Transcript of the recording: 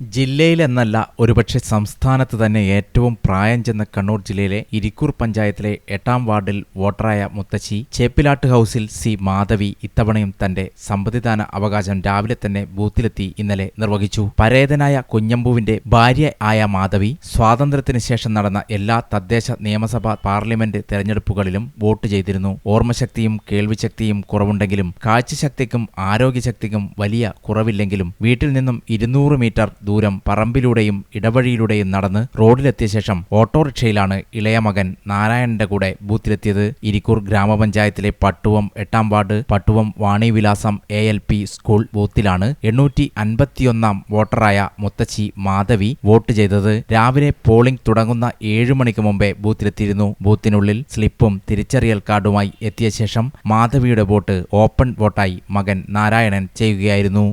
ജില്ലയിലെന്നല്ല ഒരുപക്ഷെ സംസ്ഥാനത്ത് തന്നെ ഏറ്റവും പ്രായം ചെന്ന കണ്ണൂർ ജില്ലയിലെ ഇരിക്കൂർ പഞ്ചായത്തിലെ എട്ടാം വാർഡിൽ വോട്ടറായ മുത്തശ്ശി ചേപ്പിലാട്ട് ഹൗസിൽ സി മാധവി ഇത്തവണയും തന്റെ സമ്മതിദാന അവകാശം രാവിലെ തന്നെ ബൂത്തിലെത്തി ഇന്നലെ നിർവഹിച്ചു. പരേതനായ കുഞ്ഞമ്പുവിന്റെ ഭാര്യ ആയ മാധവി സ്വാതന്ത്ര്യത്തിന് ശേഷം നടന്ന എല്ലാ തദ്ദേശ നിയമസഭാ പാർലമെന്റ് തെരഞ്ഞെടുപ്പുകളിലും വോട്ട് ചെയ്തിരുന്നു. ഓർമ്മശക്തിയും കേൾവിശക്തിയും കുറവുണ്ടെങ്കിലും കാഴ്ചശക്തിക്കും ആരോഗ്യശക്തിക്കും വലിയ കുറവില്ലെങ്കിലും വീട്ടിൽ നിന്നും ഇരുന്നൂറ് മീറ്റർ ദൂരം പറമ്പിലൂടെയും ഇടവഴിയിലൂടെയും നടന്ന് റോഡിലെത്തിയ ശേഷം ഓട്ടോറിക്ഷയിലാണ് ഇളയ മകൻ നാരായണന്റെ കൂടെ ബൂത്തിലെത്തിയത്. ഇരിക്കൂർ ഗ്രാമപഞ്ചായത്തിലെ പട്ടുവം എട്ടാം ward Pattuvam Vanivilasam A L P school ബൂത്തിലാണ് എണ്ണൂറ്റി അൻപത്തിയൊന്നാം വോട്ടറായ മുത്തശ്ശി മാധവി വോട്ട് ചെയ്തത്. രാവിലെ പോളിംഗ് തുടങ്ങുന്ന ഏഴു മണിക്ക് മുമ്പേ ബൂത്തിലെത്തിയിരുന്നു. ബൂത്തിനുള്ളിൽ സ്ലിപ്പും തിരിച്ചറിയൽ കാർഡുമായി എത്തിയ ശേഷം മാധവിയുടെ വോട്ട് ഓപ്പൺ വോട്ടായി മകൻ നാരായണൻ ചെയ്യുകയായിരുന്നു.